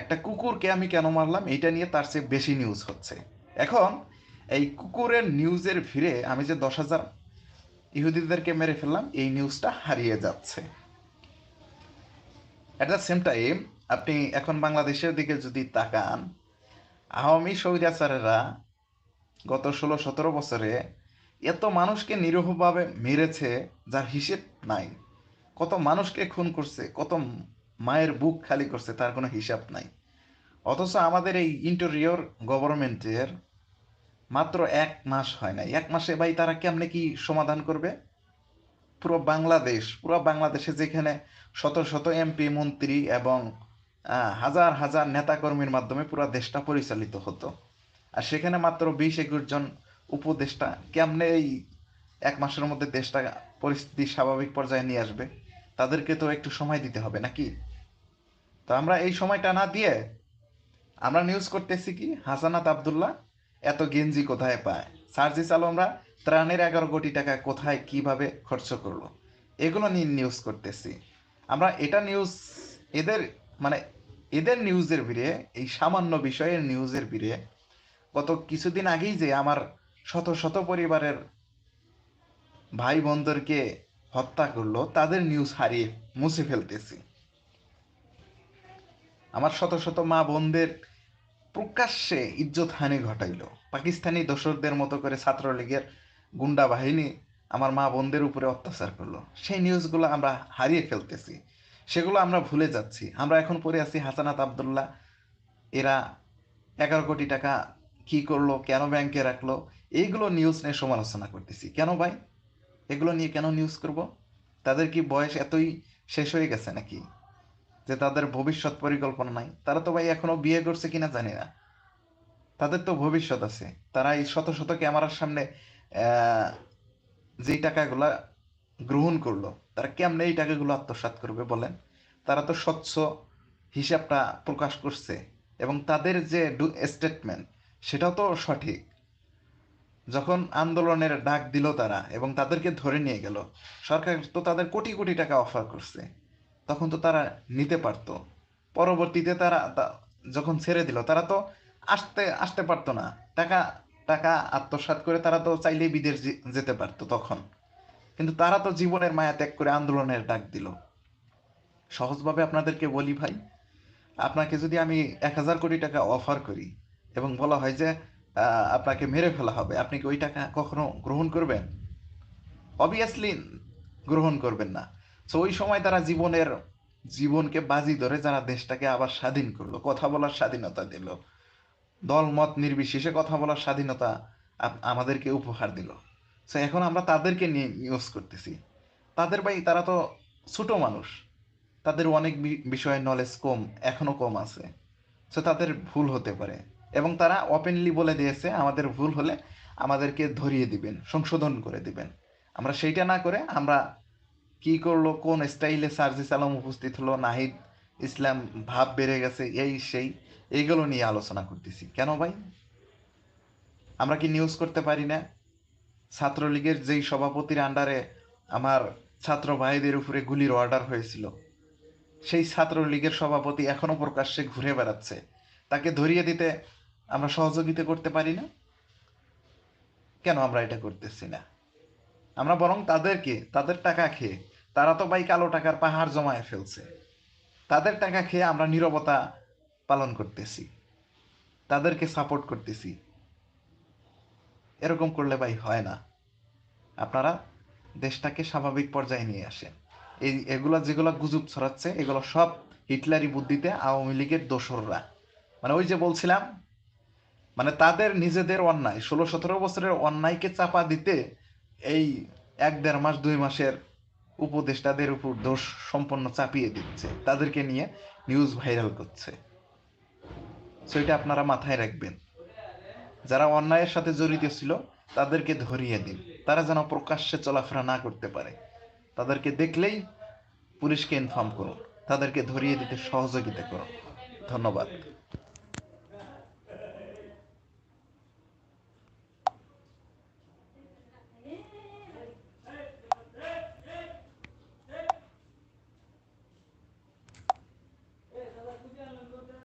একটা কুকুরকে আমি কেন মারলাম? এইটা নিয়ে তার চেয়ে বেশি নিউজ হচ্ছে। এখন এই কুকুরের নিউজের ভিড়ে আমি যে দশ হাজার ইহুদিদেরকে মেরে ফেললাম, এই নিউজটা হারিয়ে যাচ্ছে। অ্যাট দ্য সেম টাইম আপনি এখন বাংলাদেশের দিকে যদি তাকান, আওয়ামী স্বৈরাচারেরা গত ষোলো, সতেরো বছরে এত মানুষকে নিরীহভাবে মেরেছে যার হিসেব নাই। কত মানুষকে খুন করছে, কত মায়ের বুক খালি করছে, তার কোনো হিসাব নাই। অথচ আমাদের এই ইন্টেরিয়র গভর্নমেন্টের মাত্র এক মাস হয় নাই। এক মাসে ভাই তারা কেমনে কি সমাধান করবে? পুরো বাংলাদেশ, পুরো বাংলাদেশে যেখানে শত শত এমপি মন্ত্রী এবং হাজার হাজার নেতাকর্মীর মাধ্যমে পুরো দেশটা পরিচালিত হতো। আর সেখানে মাত্র বিশ একুশ জন উপদেষ্টা কেমনে এই এক মাসের মধ্যে দেশটা পরিস্থিতি স্বাভাবিক পর্যায়ে নিয়ে আসবে? তাদেরকে তো একটু সময় দিতে হবে, নাকি? তো আমরা এই সময়টা না দিয়ে আমরা নিউজ করতেছি কি, হাসানাত আবদুল্লাহ এত গেঞ্জি কোথায় পায়? সার্জিস আলমরা ত্রাণের এগারো কোটি টাকা কোথায়, কীভাবে খরচ করল? এগুলো নিয়ে নিউজ করতেছি। আমরা এটা নিউজ এদের মানে এদের নিউজের ভিড়ে, এই সামান্য বিষয়ের নিউজের ভিড়ে গত কিছুদিন আগেই যে আমার শত শত পরিবারের ভাই বোনদেরকে হত্যা করল, তাদের নিউজ হারিয়ে মুছে ফেলতেছি। আমার শত শত মা বোনদের প্রকাশ্যে ইজ্জত হানি ঘটাইলো। পাকিস্তানি দোসরদের মতো করে ছাত্রলীগের গুন্ডা বাহিনী আমার মা বোনদের উপরে অত্যাচার করল। সেই নিউজগুলো আমরা হারিয়ে ফেলতেছি। সেগুলো আমরা ভুলে যাচ্ছি। আমরা এখন পড়ে আছি হাসানাত আবদুল্লাহ। এরা এগারো কোটি টাকা কি করল, কেন ব্যাংকে রাখল, এইগুলো নিউজ নিয়ে সমালোচনা করতেছি। কেন ভাই? এগুলো নিয়ে কেন নিউজ করব? তাদের কি বয়স এতই শেষ হয়ে গেছে নাকি? যে তাদের ভবিষ্যৎ পরিকল্পনা নাই। তারা তো ভাই এখনও বিয়ে করছে কিনা জানি না। তাদের তো ভবিষ্যৎ আছে। তারা এই শত শত ক্যামেরার সামনে যেই টাকাগুলা গ্রহণ করল, তারা কেমনে এই টাকাগুলো আত্মসাৎ করবে বলেন? তারা তো স্বচ্ছ হিসাবটা প্রকাশ করছে এবং তাদের যে স্টেটমেন্ট সেটাও তো সঠিক। যখন আন্দোলনের ডাক দিল তারা এবং তাদেরকে ধরে নিয়ে গেল, সরকার তো তাদের কোটি কোটি টাকা অফার করছে। তখন তো তারা নিতে পারতো। পরবর্তীতে তারা যখন ছেড়ে দিল, তারা তো আসতে আসতে পারতো না। টাকা টাকা আত্মসাৎ করে তারা তো চাইলেই বিদেশ যেতে পারতো তখন। কিন্তু তারা তো জীবনের মায়া ত্যাগ করে আন্দোলনের ডাক দিল। সহজভাবে আপনাদেরকে বলি ভাই, আপনাকে যদি আমি এক হাজার কোটি টাকা অফার করি এবং বলা হয় যে আপনাকে মেরে ফেলা হবে। আপনি কি ওই টাকা কখনো গ্রহণ করবেন? অবভিয়াসলি গ্রহণ করবেন না। তো ওই সময় তারা জীবনের, জীবনকে বাজি ধরে যারা দেশটাকে আবার স্বাধীন করল, কথা বলার স্বাধীনতা দিল। দল মত নির্বিশেষে কথা বলার স্বাধীনতা আমাদেরকে উপহার দিল। তো এখন আমরা তাদেরকে নিয়ে ইউজ করতেছি। তাদের ভাই, তারা তো ছোট মানুষ। তাদের অনেক বিষয়ে নলেজ কম, এখনও কম আছে। সো তাদের ভুল হতে পারে। এবং তারা ওপেনলি বলে দিয়েছে, আমাদের ভুল হলে আমাদেরকে ধরিয়ে দিবেন, সংশোধন করে দিবেন। আমরা সেইটা না করে আমরা কি করল, কোন স্টাইলে সার্জিস আলম উপস্থিত হলো, নাহিদ ইসলাম ভাব বেড়ে গেছে, এই, সেই, এইগুলো নিয়ে আলোচনা করতেছি। কেন ভাই? আমরা কি নিউজ করতে পারি না? ছাত্রলীগের যেই সভাপতির আন্ডারে আমার ছাত্র ভাইদের উপরে গুলির অর্ডার হয়েছিল, সেই ছাত্রলীগের সভাপতি এখনও প্রকাশ্যে ঘুরে বেড়াচ্ছে। তাকে ধরিয়ে দিতে আমরা সহযোগিতা করতে পারি না? কেন আমরা এটা করতেছি না? আমরা বরং তাদেরকে, তাদের টাকা খেয়ে, তারা তো ভাই কালো টাকার পাহাড় জমায়ে ফেলছে। তাদের টাকা খেয়ে আমরা নীরবতা পালন করতেছি। তাদেরকে সাপোর্ট করতেছি। এরকম করলে ভাই হয় না। আপনারা দেশটাকে স্বাভাবিক পর্যায়ে নিয়ে আসেন। এই, এগুলা যেগুলা গুজব ছড়াচ্ছে, এগুলো সব হিটলারি বুদ্ধিতে আওয়ামী লীগের দোসররা। মানে ওই যে বলছিলাম মানে তাদের নিজেদের অন্যায় ষোলো সতেরো বছরের অন্যায়কে চাপা দিতে এই এক দেড় মাস, দুই মাসের উপদেষ্টাদের উপর দোষ সম্পন্ন চাপিয়ে দিচ্ছে, তাদেরকে নিয়ে নিউজ ভাইরাল করছে। সো এটা আপনারা মাথায় রাখবেন। যারা অন্যায়ের সাথে জড়িত ছিল, তাদেরকে ধরিয়ে দিন। তারা যেন প্রকাশ্যে চলাফেরা না করতে পারে। তাদেরকে দেখলেই পুলিশকে ইনফর্ম করুন। তাদেরকে ধরিয়ে দিতে সহযোগিতা করুন। ধন্যবাদ।